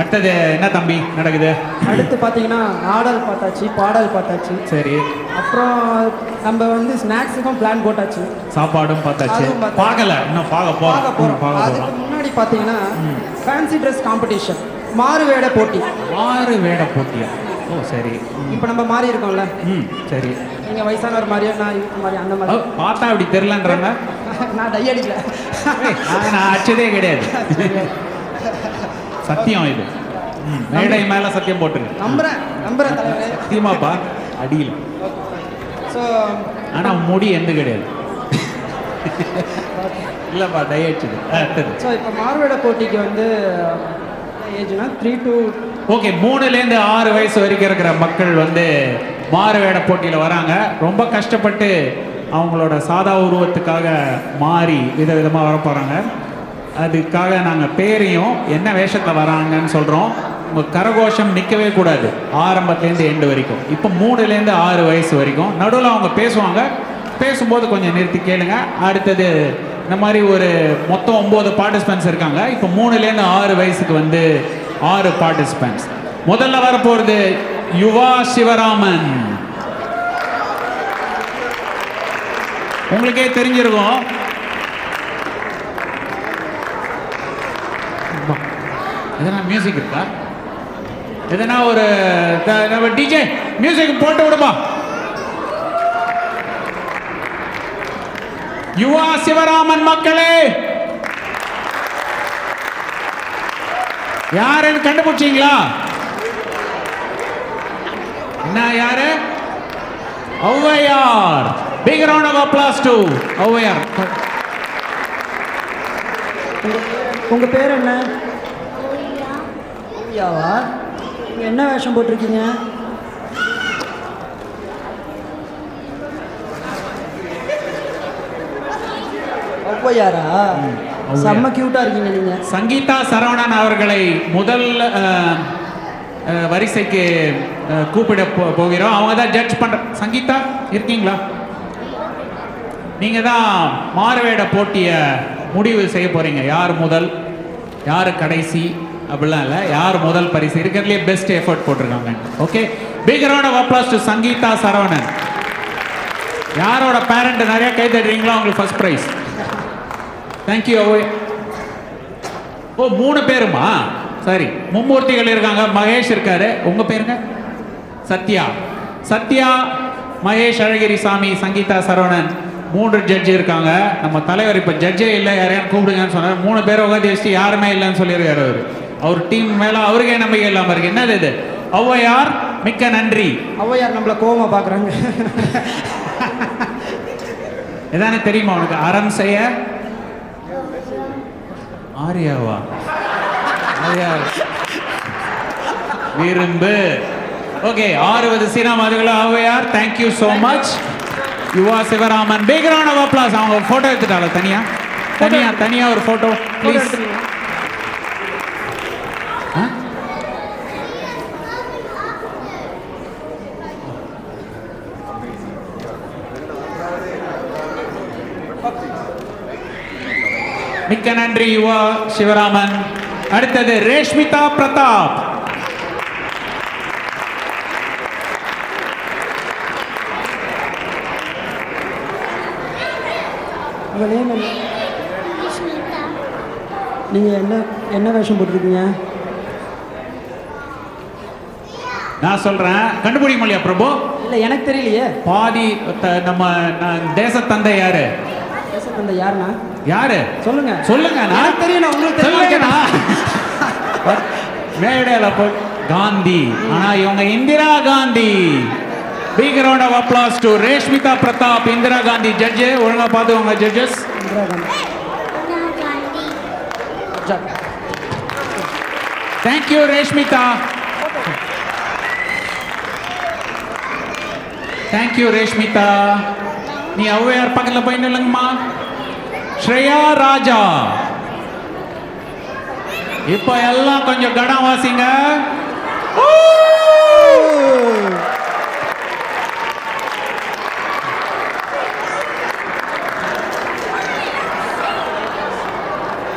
அடுத்தது என்ன தம்பி நடக்குது? அடுத்து பார்த்தீங்கன்னா ஆடல் பார்த்தாச்சு பாடல் பார்த்தாச்சு. சரி. அப்புறம் நம்ம வந்து ஸ்நாக்ஸுக்கும் பிளான் போட்டாச்சு. சாப்பாடும் பார்த்தாச்சு. பார்க்கல இன்னும் பார்க்க பார்க்க போகிறோம் பார்க்க முன்னாடி பார்த்தீங்கன்னா ஃபேன்சி ட்ரெஸ் காம்படிஷன் மாறு வேட போட்டி. ஆறு வேட போட்டியா? ஓ சரி. இப்போ நம்ம மாறி இருக்கோம்ல. ம் சரி. நீங்கள் வயசானவர் மாதிரியோ நான் இருக்கிற மாதிரி அந்த மாதிரி. பார்த்தா அப்படி தெரிலன்றாங்க நான் டை அடிக்கல. நான் நான் அடிச்சதே கிடையாது. சத்தியம் இது. மேடை மேல சத்தியம் போட்டுருங்க நம்புறேன் நம்புறேன் தலைவரே. சத்தியமாப்பா அடியில். ஸோ ஆனா முடி எந்த கிடையாது. இல்லப்பா டை அடிச்சது அடுத்தது ஸோ இப்போ மாறுவேட போட்டிக்கு வந்து ஏஜ்னா த்ரீ டு ஓகே மூணுலேருந்து ஆறு வயசு வரைக்கும் இருக்கிற மக்கள் வந்து மாறு வேட போட்டியில் வராங்க. ரொம்ப கஷ்டப்பட்டு அவங்களோட சாதா உருவத்துக்காக மாறி விதவிதமாக வர போகிறாங்க அதுக்காக நாங்கள் பேரையும் என்ன வேஷத்தில் வராங்கன்னு சொல்கிறோம் உங்கள் கரகோஷம் நிற்கவே கூடாது. ஆரம்பத்துலேருந்து எண்டு வரைக்கும். இப்போ மூணுலேருந்து ஆறு வயசு வரைக்கும். நடுவில் அவங்க பேசுவாங்க. பேசும்போது கொஞ்சம் நிறுத்தி கேளுங்க. அடுத்தது இந்த மாதிரி ஒரு மொத்தம் ஒம்பது பார்ட்டிசிபென்ட்ஸ் இருக்காங்க. இப்போ மூணுலேருந்து ஆறு வயசுக்கு வந்து ஆறு பார்ட்டிசிபென்ட்ஸ் முதல்ல வரப்போகிறது யுவா சிவராமன். உங்களுக்கே தெரிஞ்சிருக்கும். எதனா மியூசிக் இருக்கா? எதனா ஒரு நம்ம டிஜே மியூசிக் போட்டு விடுமா? யுவா சிவராமன் மக்களே. யாருன்னு கண்டுபிடிச்சீங்களா? என்ன யாரு? Avvaiyar. Big round of applause to Avvaiyar. உங்கள் பேர் என்ன? ஓவியாவா நீங்கள் என்ன வேஷம் போட்டிருக்கீங்க? ஒவ்வையார். செம்ம க்யூட்டாக இருக்கீங்க நீங்கள் சங்கீதா சரவணன் அவர்களை முதல் வரிசைக்கு கூப்பிட போகிறோம். அவங்க தான் ஜட்ஜ் பண்ற சங்கீதா இருக்கீங்களா? நீங்க தான் மாறுவேட போட்டியை முடிவு செய்ய போறீங்க. யார் முதல்? யார் கடைசி? அப்படிலாம் இல்லை. யார் முதல் பரிசு? இருக்கிறதுலே பெஸ்ட் எஃபர்ட் போட்டிருக்காங்க. Okay பீகரோட round applause to Sangeetha Saravanan. யாரோட பேரண்ட் நிறைய கை தட்டுறீங்களோ அவங்களுக்கு ஃபர்ஸ்ட் ப்ரைஸ் தேங்க்யூ ஓ மூணு பேருமா? சரி மும்மூர்த்திகள் இருக்காங்க. மகேஷ் இருக்காரு. உங்க பேருங்க? சத்யா. சத்யா மகேஷ் அழகிரி சாமி சங்கீதா சரவணன். மூன்று ஜட்ஜி இருக்காங்க. நம்ம தலைவர் இப்போ ஜட்ஜே இல்லை. யாரையும் கூப்பிடுங்கன்னு சொன்னார். மூணு பேரை உட்காந்து வச்சுட்டு யாருமே இல்லைன்னு சொல்லியிருக்காரு அவர். அவர் டீம் மேலே அவருக்கே நம்பிக்கை இல்லாமல் இருக்கு. என்னது இது? ஔவையார் மிக்க நன்றி. ஔவையார் நம்மளை கோவமா பார்க்குறாங்க எதானே தெரியுமா உனக்கு? அறம் செய்ய ஆரியாவா? ஆரியா விரும்பு. ஓகே ஆறுவது சீனா மதுகள Avvaiyar thank you so much Yuva Sivaraman. Background applause அவங்க ஃபோட்டோ எடுத்துட்டால தனியா? தனியா தனியா ஒரு ஃபோட்டோ ப்ளீஸ் மிக்க நன்றி யுவா சிவராமன். அடுத்தது ரேஷ்மிதா பிரதாப். நேம் என்ன? என்ன வேஷம் போட்டிருக்கீங்க? நான் சொல்றேன் கண்டுபிடிக்க முடியா பிரபு. இல்லை எனக்கு தெரியலையே. பாதி த- நம்ம ந- தேசத்தந்தை யாரு? அந்த யாருண்ணா யாரு? சொல்லுங்க. சொல்லுங்க எனக்கு தெரியும் உங்களுக்கு தெரியும் மேடையில போய் காந்தி. ஆனா இவங்க Indira Gandhi. Big round of applause to Reshmitha Pratap Indira Gandhi judge ஒழுங்கா பார்த்துக்கோங்க judges Indira Gandhi. Jha. Thank you Reshmitha. Thank you Reshmitha. நீ ஔவையார் பக்கத்துல போய் நில்லுங்கம்மா. ஸ்ரேயா ராஜா. இப்போ எல்லாம் கொஞ்சம் கடம் வாசிங்க.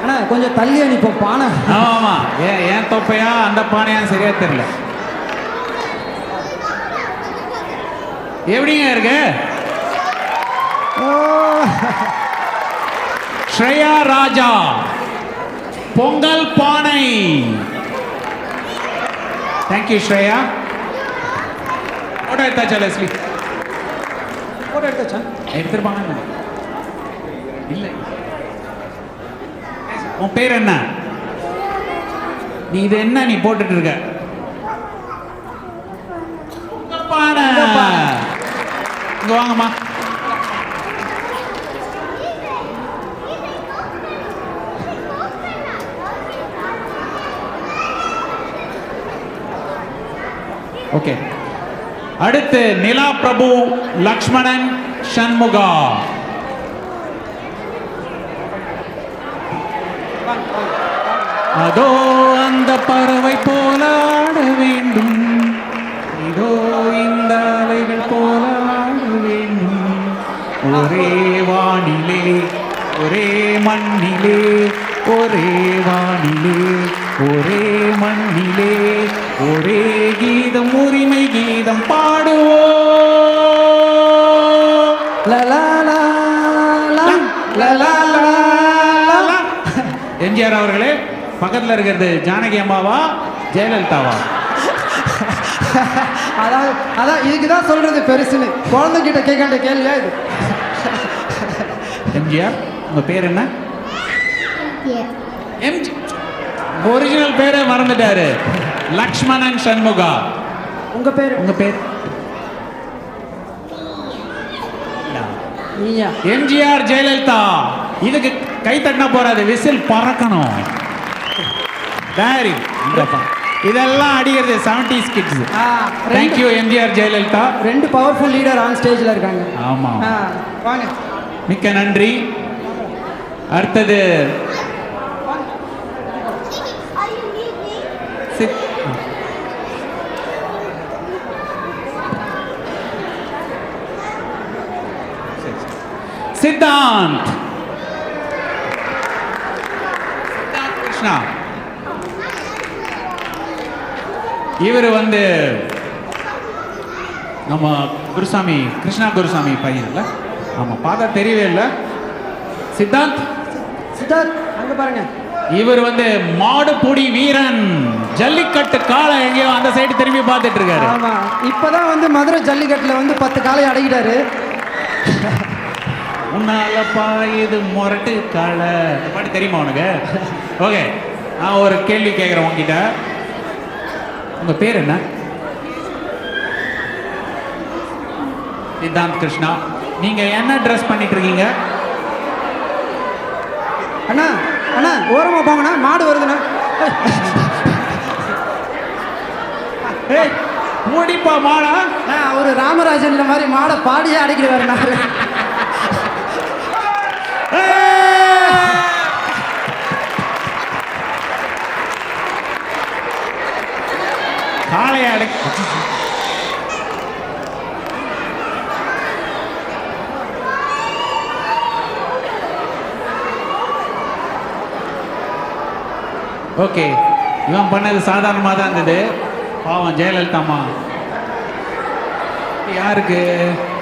அண்ணா கொஞ்சம் தள்ளி அனுப்போம் பானை. ஆமா ஆமா ஏன் ஏன் தொப்பையா? அந்த பானையா? சரியா தெரியல. எப்படிங்க இருக்கு? ஸ்ரேயா ராஜா. பொங்கல் பானை. Thank you Shreya. ஃபோட்டோ எடுத்தாச்சா லெஸ்லி? ஃபோட்டோ எடுத்தாச்சா? எடுத்துருப்பாங்க இல்லை. உன் பேர் என்ன? நீ இது என்ன நீ போட்டுட்டு இருக்க. இங்க வாங்கம்மா. ஓகே அடுத்து நிலா பிரபு லக்ஷ்மணன் சண்முகா. அதோ அந்த பறவை போல ஆட வேண்டும். இதோ இந்த அலைகள் போல ஆட வேண்டும். ஒரே வானிலே ஒரே மண்ணிலே ஒரே வானிலே ஒரே மண்ணிலே ஒரே கீ கீதம் உரிமை கீதம் பாடுவோம் எம்ஜிஆர் அவர்களே பக்கத்துல இருக்கிறது ஜானகி அம்மாவா ஜெயலலிதாவா அதான் அதான் இதுக்கு தான் சொல்றது பெருசுன்னு குழந்தைகிட்ட கேட்க வேண்டிய கேள்வியா இது எம்ஜிஆர் உங்க பேர் என்ன எம்ஜி ஒரிஜினல் பேரே மறந்துட்டாரு லக்ஷ்மணன் சண்முகா உங்க பேர்? உங்க பேர்? எம்ஜிஆர் ஜெயலலிதா. இதுக்கு கை தட்டினா போறாது விசில் பறக்கணும். இதெல்லாம் அடிக்கிறது seventies kids thank you MGR Jayalalithaa. ரெண்டு பவர்ஃபுல் லீடர் ஆன் ஸ்டேஜில் இருக்காங்க. ஆமா. ஆ, வாங்க. மிக்க நன்றி. அடுத்தது சித்தாந்த் சித்தாந்த் கிருஷ்ணா இவர் வந்து நம்ம குருசாமி கிருஷ்ணா குருசாமி பையன் இல்ல? ஆமா பார்த்தா தெரியவே இல்லை. சித்தாந்த் சித்தார்த் அங்க பாருங்க. இவர் வந்து மாடுபுடி வீரன். ஜல்லிக்கட்டு காலை எங்கேயோ அந்த சைடு திரும்பி பார்த்துட்டு இருக்காரு. ஆமா இப்பதான் வந்து மதுரை ஜல்லிக்கட்டுல வந்து பத்து காலை அடக்கிட்டாரு. உன்னாலப்பா இது முரட்டு காலை இந்த பாட்டு தெரியுமா உனக்கு? ஓகே நான் ஒரு கேள்வி கேட்குறேன் உங்ககிட்ட உங்க பேர் என்ன? சித்தாந்த் கிருஷ்ணா. நீங்க என்ன ட்ரெஸ் பண்ணிட்டு இருக்கீங்க? அண்ணா அண்ணா ஓரமா போங்கண்ணா மாடு வருதுண்ணா. ஏய் மூடிப்பா மாடா. ஒரு ராமராஜன்ல மாதிரி மாடை பாடியே அடைக்கிடுவாருண்ணா. காளைய ஓகே இவன் பண்ணது சாதாரணமாக தான் இருந்தது. பாவம் ஜெயலலிதா அம்மா யாருக்கு?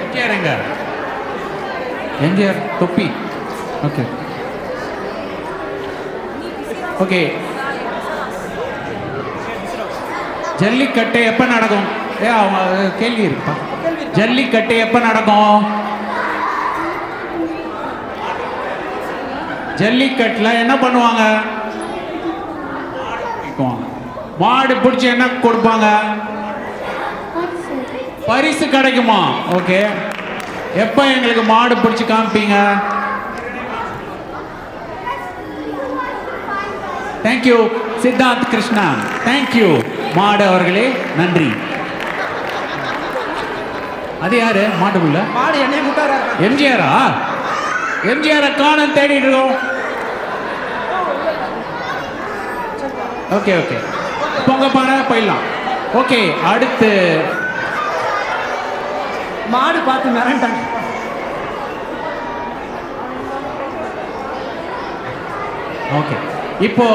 எம்ஜிஆர் எங்க? எம்ஜிஆர் தொப்பி. ஓகே ஓகே ஜல்லிக்கட்டு எப்போ நடக்கும்? ஏ அவங்க கேள்வி இருப்பா ஜல்லிக்கட்டு எப்போ நடக்கும்? ஜல்லிக்கட்டில் என்ன பண்ணுவாங்க? மாடு பிடிச்சி என்ன கொடுப்பாங்க? பரிசு கிடைக்குமா? ஓகே எப்போ எங்களுக்கு மாடு பிடிச்சி காமிப்பீங்க? Thank you Siddharth Krishna thank you மாடு அவர்களே. நன்றி. அது யாரு? மாட்டுக்குள்ள? மாடு என்னைய முட்டாரா எம்ஜிஆரா? எம்ஜிஆரை காணும் தேடிட்டு இருக்கோம். ஓகே ஓகே பொங்க பானை போயிடலாம். ஓகே அடுத்து. மாடு பார்த்து மிரண்டாங்க. ஓகே இப்போ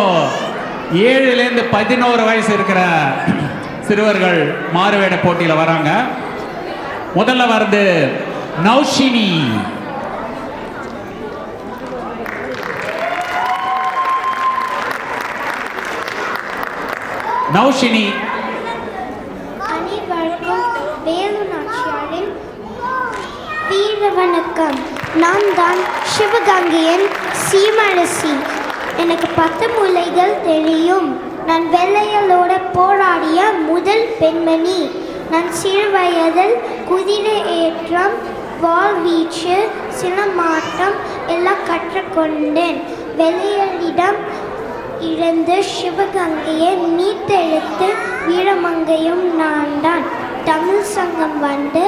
ஏழுலேருந்து பதினோரு வயசு இருக்கிற சிறுவர்கள் மாறுவேட போட்டியில் வராங்க. முதல்ல வருது நௌஷினி. நௌஷினி. வீர வணக்கம். நான் தான் சிவகங்கையின் சீமரசி எனக்கு பத்து முலைகள் தெரியும். நான் வெள்ளையலோட போராடிய முதல் பெண்மணி. நான் சிறு வயதில் குதிரை ஏற்றம் வாள் வீச்சு சிலமாட்டம் எல்லாம் கற்றுக்கொண்டேன். வெள்ளையரிடம் இழந்து சிவகங்கையை நீத்தெழுத்து வீரமங்கையும் நான் தான் தமிழ் சங்கம் வந்து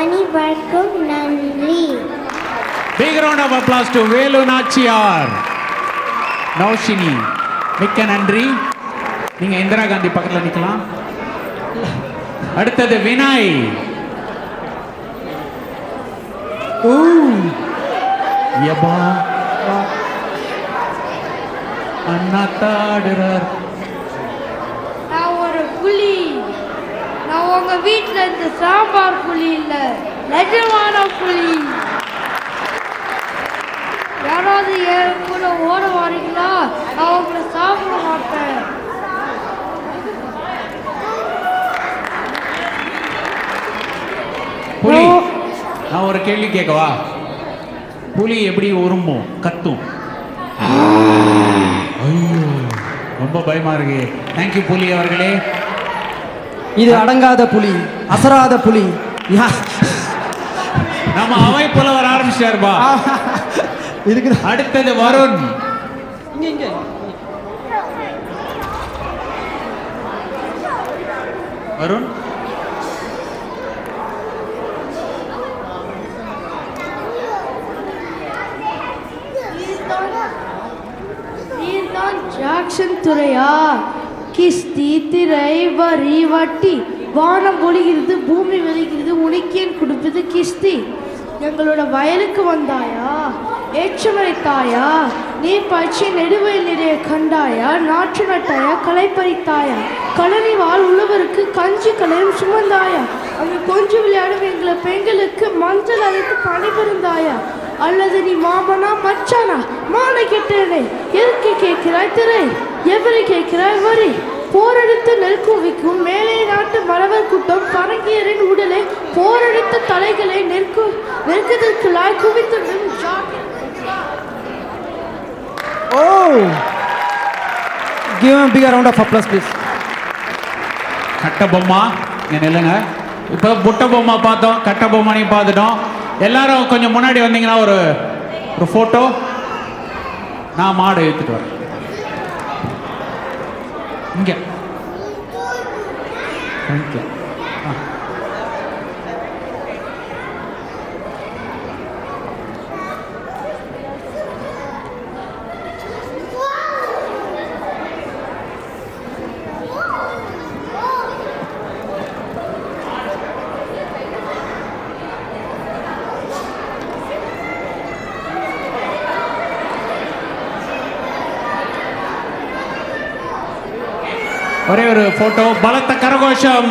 அனைவருக்கும் நன்றி. Big round of applause to Velu Nachiyar நௌஷினி மிக்க நன்றி. நீங்க இந்திரா காந்தி பக்கத்தில் நிக்கலாம். அடுத்தது வினாய் ஊ. அண்ணா தாடுறார். நான் ஒரு புலி. நான் உங்க வீட்டில் இந்த சாம்பார் புலி இல்ல நிஜமான புலி. ஒரு கேள்வி கேட்கவா? புலி எப்படி உருமும் கத்தும். ஐயோ ரொம்ப பயமா இருக்கு. தேங்க்யூ புலி அவர்களே. இது அடங்காத புலி அசராத புலி. நம்ம அவை புலவர் ஆரம்பிச்சாருப்பா இதுக்கு அடுத்தது வருண். வருண்? ஆக்ஷன் துறையா? கிஸ்தி திரை வரி வட்டி. வானம் ஒழிகிறது பூமி வெடிக்கிறது உனக்கேன் கொடுப்பது கிஸ்தி. எங்களோட வயலுக்கு வந்தாயா? ஏற்றுமலை தாயா? நீ பயிற்சி நெடுவயல் நிறைய கண்டாயா? நாற்று நட்டாயா? களை பறித்தாயா? கழனி வாழ் உள்ளவருக்கு கஞ்சி கலையும் சுமந்தாயா? அங்கு கொஞ்சம் விளையாடும் எங்களை பெண்களுக்கு மஞ்சள் அழைத்து பணிபுரிந்தாயா அல்லது நீ மாமனா மச்சானா? மானை கெட்டேனே எதுக்கு கேட்கிறாய் திரை? எவரை கேட்கிறாய் வரி? போரடித்து நெல் குவிக்கும் மேலே நாட்டு மறவர் கூட்டம் பரங்கியரின் உடலை போரடித்த தலைகளை நெற்கு நெருக்கத்திற்குள்ளாய் குவித்து ஓ give a big round of applause please. கட்ட பொம்மா இங்க நில்லுங்க. இப்போ புட்ட பொம்மா பார்த்தோம் கட்ட பொம்மானையும் பார்த்துட்டோம். எல்லாரும் கொஞ்சம் முன்னாடி வந்தீங்கன்னா ஒரு ஒரு ஃபோட்டோ நான் மாடு எடுத்துட்டு வரேன். இங்கே. தேங்க்யூ ஆ. ஒரே ஒரு போட்டோ பலத்த கரகோஷம்.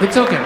It's okay